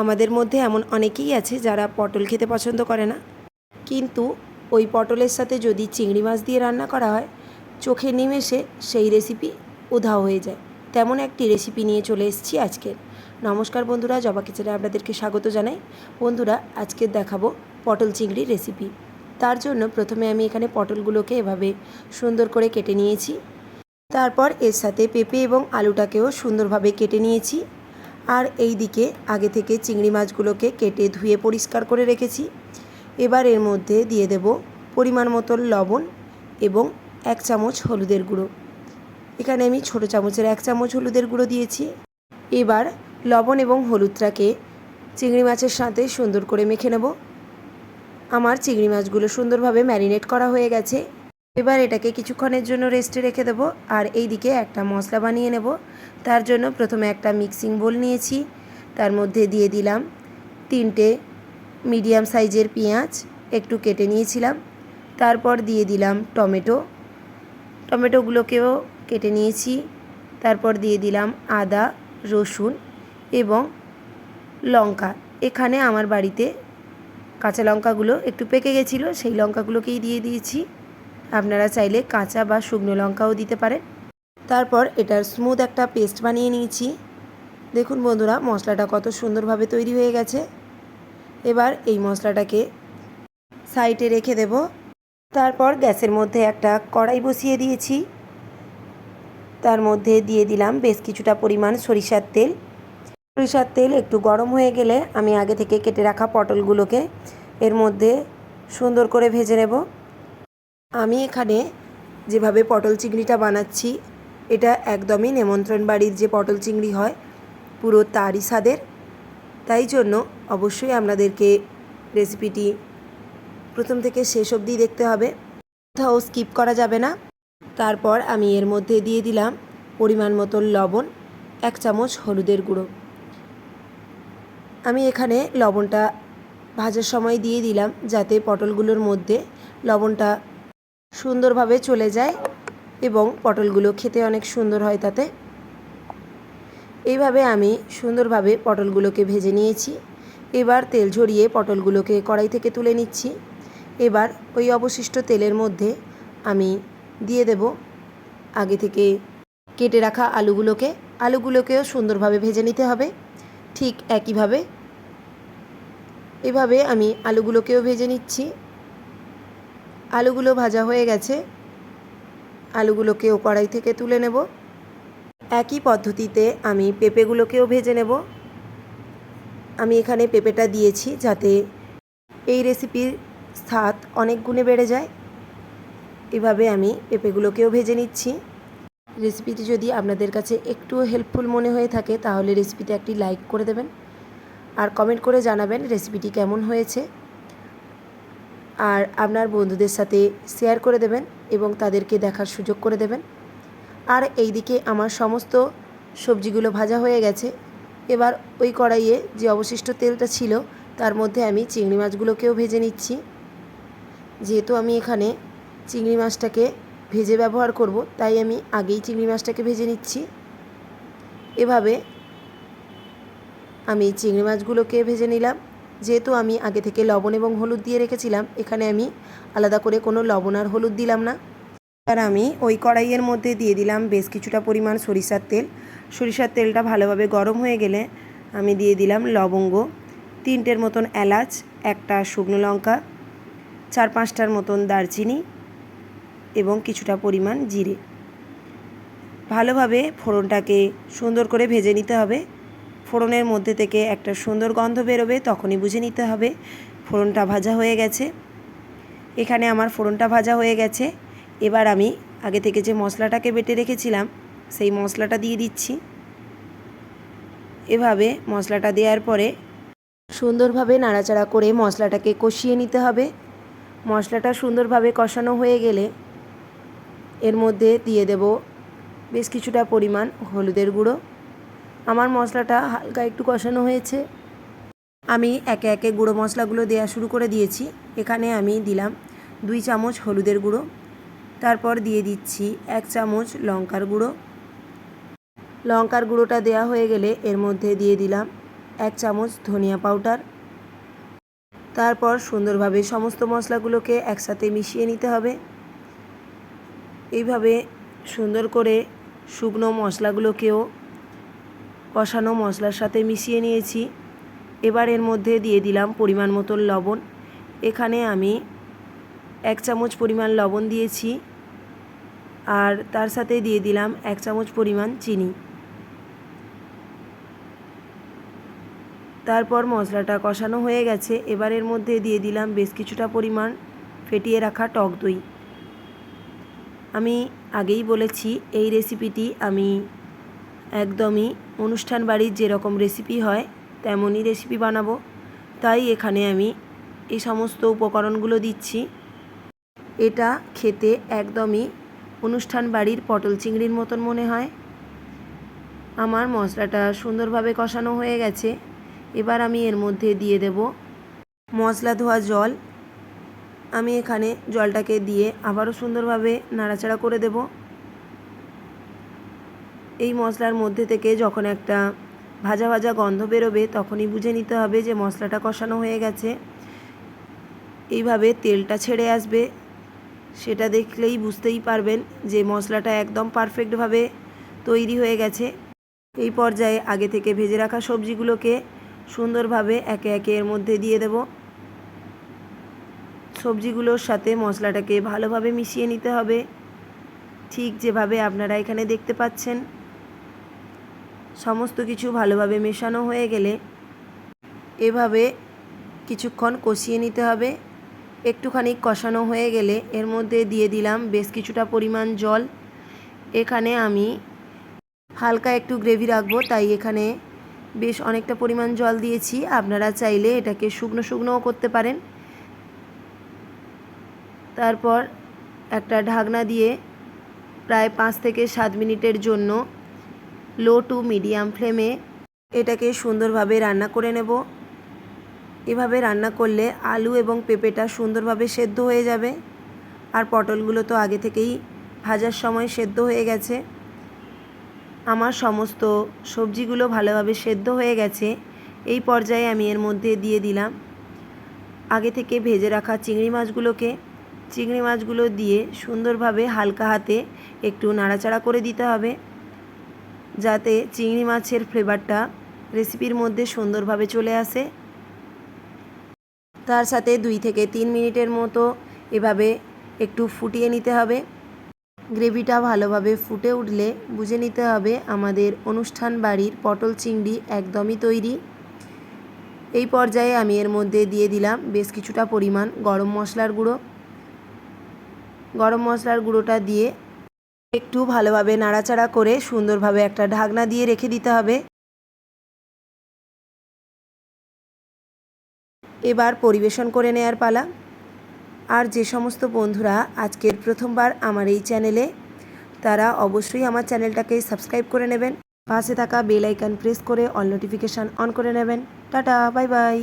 আমাদের মধ্যে এমন অনেকেই আছে যারা পটল খেতে পছন্দ করে না। কিন্তু ওই পটলের সাথে যদি চিংড়ি মাছ দিয়ে রান্না করা হয়, চোখে নিমেষে সেই রেসিপি উধাও হয়ে যায়। তেমন একটি রেসিপি নিয়ে চলে এসেছি আজকের নমস্কার বন্ধুরা, জবা কিচেনে আপনাদেরকে স্বাগত জানাই। বন্ধুরা, আজকে দেখাবো পটল চিংড়ির রেসিপি তার জন্য প্রথমে আমি এখানে পটলগুলোকে এভাবে সুন্দর করে কেটে নিয়েছি। তারপর এর সাথে পেঁপে এবং আলুটাকেও সুন্দরভাবে কেটে নিয়েছি। আর এই দিকে আগে থেকে চিংড়ি মাছগুলোকে কেটে ধুয়ে পরিষ্কার করে রেখেছি। এবার এর মধ্যে দিয়ে দেব পরিমাণ মতো লবণ এবং এক চামচ হলুদের গুঁড়ো। এখানে আমি ছোটো চামচের এক চামচ হলুদের গুঁড়ো দিয়েছি। এবার লবণ এবং হলুদটাকে চিংড়ি মাছের সাথে সুন্দর করে মেখে নেব। আমার চিংড়ি মাছগুলো সুন্দরভাবে ম্যারিনেট করা হয়ে গেছে। এবার এটাকে কিছুক্ষণের জন্য রেস্টে রেখে দেবো আর এই দিকে একটা মশলা বানিয়ে নেব। তার জন্য প্রথমে একটা মিক্সিং বোল নিয়েছি। তার মধ্যে দিয়ে দিলাম তিনটে মিডিয়াম সাইজের পেঁয়াজ, একটু কেটে নিয়েছিলাম। তারপর দিয়ে দিলাম টমেটো। টমেটোগুলোকেও কেটে নিয়েছি। তারপর দিয়ে দিলাম আদা, রসুন এবং লঙ্কা। এখানে আমার বাড়িতে কাঁচা লঙ্কাগুলো একটু পেকে গেছিল, সেই লঙ্কাগুলোকেই দিয়ে দিয়েছি। আপনারা চাইলে কাঁচা বা শুকনো লঙ্কাও দিতে পারেন। তারপর এটার স্মুথ একটা পেস্ট বানিয়ে নিয়েছি। দেখুন বন্ধুরা, মশলাটা কত সুন্দরভাবে তৈরি হয়ে গেছে। এবার এই মশলাটাকে সাইডে রেখে দেব। তারপর গ্যাসের মধ্যে একটা কড়াই বসিয়ে দিয়েছি। তার মধ্যে দিয়ে দিলাম বেশ কিছুটা পরিমাণ সরিষার তেল। সরিষার তেল একটু গরম হয়ে গেলে আমি আগে থেকে কেটে রাখা পটলগুলোকে এর মধ্যে সুন্দর করে ভেজে নেব। আমি এখানে যেভাবে পটল চিংড়িটা বানাচ্ছি, এটা একদমই নেমন্ত্রণ বাড়ির যে পটল চিংড়ি হয়, পুরো তারই স্বাদের। তাই জন্য অবশ্যই আপনাদেরকে রেসিপিটি প্রথম থেকে শেষ অবধি দেখতে হবে। কোথাও স্কিপ করা যাবে না। তারপর আমি এর মধ্যে দিয়ে দিলাম পরিমাণ মতো লবণ, এক চামচ হলুদের গুঁড়ো। আমি এখানে লবণটা ভাজার সময় দিয়ে দিলাম যাতে পটলগুলোর মধ্যে লবণটা সুন্দরভাবে চলে যায় এবং পটলগুলো খেতে অনেক সুন্দর হয় তাতে। এইভাবে আমি সুন্দরভাবে পটলগুলোকে ভেজে নিয়েছি। এবার তেল ঝরিয়ে পটলগুলোকে কড়াই থেকে তুলে নিচ্ছি। এবার ওই অবশিষ্ট তেলের মধ্যে আমি দিয়ে দেব আগে থেকে কেটে রাখা আলুগুলোকে। আলুগুলোকেও সুন্দরভাবে ভেজে নিতে হবে। ঠিক একইভাবে। এভাবে আমি আলুগুলোকেও ভেজে নিচ্ছি। আলুগুলো ভাজা হয়ে গেছে। আলুগুলোকেও কড়াই থেকে তুলে নেব। একই পদ্ধতিতে আমি পেঁপেগুলোকেও ভেজে নেব। আমি এখানে পেঁপেটা দিয়েছি যাতে এই রেসিপির স্বাদ অনেক গুণে বেড়ে যায়। এভাবে আমি পেঁপেগুলোকেও ভেজে নিচ্ছি। রেসিপিটি যদি আপনাদের কাছে একটু হেল্পফুল মনে হয়ে থাকে, তাহলে রেসিপিতে একটি লাইক করে দেবেন। আর কমেন্ট করে জানাবেন রেসিপিটি কেমন হয়েছে। আর আপনার বন্ধুদের সাথে শেয়ার করে দেবেন এবং তাদেরকে দেখার সুযোগ করে দেবেন। আর এই দিকে আমার সমস্ত সবজিগুলো ভাজা হয়ে গেছে। এবার ওই কড়াইয়ে যে অবশিষ্ট তেলটা ছিল, তার মধ্যে আমি চিংড়ি মাছগুলোকেও ভেজে নিচ্ছি। যেহেতু আমি এখানে চিংড়ি মাছটাকে ভেজে ব্যবহার করব, তাই আমি আগেই চিংড়ি মাছটাকে ভেজে নিচ্ছি। এভাবে আমি চিংড়ি মাছগুলোকে ভেজে নিলাম। যেহেতু আমি আগে থেকে লবণ এবং হলুদ দিয়ে রেখেছিলাম, এখানে আমি আলাদা করে কোনো লবণ আর হলুদ দিলাম না। আর আমি ওই কড়াইয়ের মধ্যে দিয়ে দিলাম বেশ কিছুটা পরিমাণ সরিষার তেল। সরিষার তেলটা ভালোভাবে গরম হয়ে গেলে আমি দিয়ে দিলাম লবঙ্গ, তিনটের মতন এলাচ, একটা শুকনো লঙ্কা, চার পাঁচটার মতন দারচিনি এবং কিছুটা পরিমাণ জিরে। ভালোভাবে ফোড়নটাকে সুন্দর করে ভেজে নিতে হবে। ফোড়নের মধ্যে থেকে একটা সুন্দর গন্ধ বেরোবে, তখনই বুঝে নিতে হবে। ফোড়নটা ভাজা হয়ে গেছে। এখানে আমার ফোড়নটা ভাজা হয়ে গেছে। এবার আমি আগে থেকে যে মশলাটাকে বেটে রেখেছিলাম, সেই মশলাটা দিয়ে দিচ্ছি। এভাবে মশলাটা দেওয়ার পরে সুন্দরভাবে নাড়াচাড়া করে মশলাটাকে কষিয়ে নিতে হবে। মশলাটা সুন্দরভাবে কষানো হয়ে গেলে এর মধ্যে দিয়ে দেব বেশ কিছুটা পরিমাণ হলুদের গুঁড়ো। আমার মশলাটা হালকা একটু কষানো হয়েছে। আমি একে একে গুঁড়ো মশলাগুলো দেওয়া শুরু করে দিয়েছি। এখানে আমি দিলাম দুই চামচ হলুদের গুঁড়ো। তারপর দিয়ে দিচ্ছি এক চামচ লঙ্কার গুঁড়ো। লঙ্কার গুঁড়োটা দেওয়া হয়ে গেলে এর মধ্যে দিয়ে দিলাম এক চামচ ধনিয়া পাউডার। তারপর সুন্দরভাবে সমস্ত মশলাগুলোকে একসাথে মিশিয়ে নিতে হবে। এইভাবে সুন্দর করে শুকনো মশলাগুলোকেও কষানো মশলার সাথে মিশিয়ে নিয়েছি। এবার এর মধ্যে দিয়ে দিলাম পরিমাণ মতন লবণ। এখানে আমি এক চামচ পরিমাণ লবণ দিয়েছি আর তার সাথে দিয়ে দিলাম এক চামচ পরিমাণ চিনি। তারপর মশলাটা কষানো হয়ে গেছে। এবার এর মধ্যে দিয়ে দিলাম বেশ কিছুটা পরিমাণ ফেটিয়ে রাখা টক দই। আমি আগেই বলেছি, এই রেসিপিটি আমি একদমই অনুষ্ঠান বাড়ির যেরকম রেসিপি হয়, তেমনই রেসিপি বানাবো। তাই এখানে আমি এই সমস্ত উপকরণগুলো দিচ্ছি। এটা খেতে একদমই অনুষ্ঠান বাড়ির পটল চিংড়ির মতন মনে হয়। আমার মশলাটা সুন্দরভাবে কষানো হয়ে গেছে। এবার আমি এর মধ্যে দিয়ে দেব মশলা ধোয়া জল। আমি এখানে জলটাকে দিয়ে আবারও সুন্দরভাবে নাড়াচাড়া করে দেব। এই মশলার মধ্যে থেকে যখন একটা ভাজা ভাজা গন্ধ বেরোবে, তখনই বুঝে নিতে হবে যে মশলাটা কষানো হয়ে গেছে। এইভাবে তেলটা ছেড়ে আসবে। সেটা দেখলেই বুঝতেই পারবেন যে মশলাটা একদম পারফেক্টভাবে তৈরি হয়ে গেছে। এই পর্যায়ে আগে থেকে ভেজে রাখা সবজিগুলোকে সুন্দরভাবে একে একে এর মধ্যে দিয়ে দেব। সবজিগুলোর সাথে মশলাটাকে ভালোভাবে মিশিয়ে নিতে হবে। ঠিক যেভাবে আপনারা এখানে দেখতে পাচ্ছেন সমস্ত কিছু ভালোভাবে মেশানো হয়ে গেলে এভাবে কিছুক্ষণ কষিয়ে নিতে হবে। একটুখানি কষানো হয়ে গেলে এর মধ্যে দিয়ে দিলাম বেশ কিছুটা পরিমাণ জল। এখানে আমি হালকা একটু গ্রেভি রাখব, তাই এখানে বেশ অনেকটা পরিমাণ জল দিয়েছি। আপনারা চাইলে এটাকে শুকনো শুকনোও করতে পারেন। তারপর একটা ঢাকনা দিয়ে প্রায় পাঁচ থেকে সাত মিনিটের জন্য লো টু মিডিয়াম ফ্লেমে এটাকে সুন্দরভাবে রান্না করে নেব। এভাবে রান্না করলে আলু এবং পেঁপেটা সুন্দরভাবে সেদ্ধ হয়ে যাবে। আর পটলগুলো তো আগে থেকেই ভাজার সময় সেদ্ধ হয়ে গেছে। আমার সমস্ত সবজিগুলো ভালোভাবে সেদ্ধ হয়ে গেছে। এই পর্যায়ে আমি এর মধ্যে দিয়ে দিলাম আগে থেকে ভেজে রাখা চিংড়ি মাছগুলোকে। চিংড়ি মাছগুলো দিয়ে সুন্দরভাবে হালকা হাতে একটু নাড়াচাড়া করে দিতে হবে। যাতে চিংড়ি মাছের ফ্লেভারটা রেসিপির মধ্যে সুন্দরভাবে চলে আসে। তার সাথে দুই থেকে তিন মিনিটের মতো এভাবে একটু ফুটিয়ে নিতে হবে। গ্রেভিটা ভালোভাবে ফুটে উঠলে বুঝে নিতে হবে আমাদের অনুষ্ঠান বাড়ির পটল চিংড়ি একদমই তৈরি। এই পর্যায়ে আমি এর মধ্যে দিয়ে দিলাম বেশ কিছুটা পরিমাণ গরম মশলার গুঁড়ো। গরম মশলার গুঁড়োটা দিয়ে একটু ভালোভাবে নাড়াচাড়া করে সুন্দরভাবে একটা ঢাকনা দিয়ে রেখে দিতে হবে। এবার পরিবেশন করে নেয়ার পালা। আর যে সমস্ত বন্ধুরা আজকের প্রথমবার আমার এই চ্যানেলে, তারা অবশ্যই আমার চ্যানেলটাকে সাবস্ক্রাইব করে নেবেন। পাশে থাকা বেল আইকন প্রেস করে অল নোটিফিকেশান অন করে নেবেন। Tata, bye bye.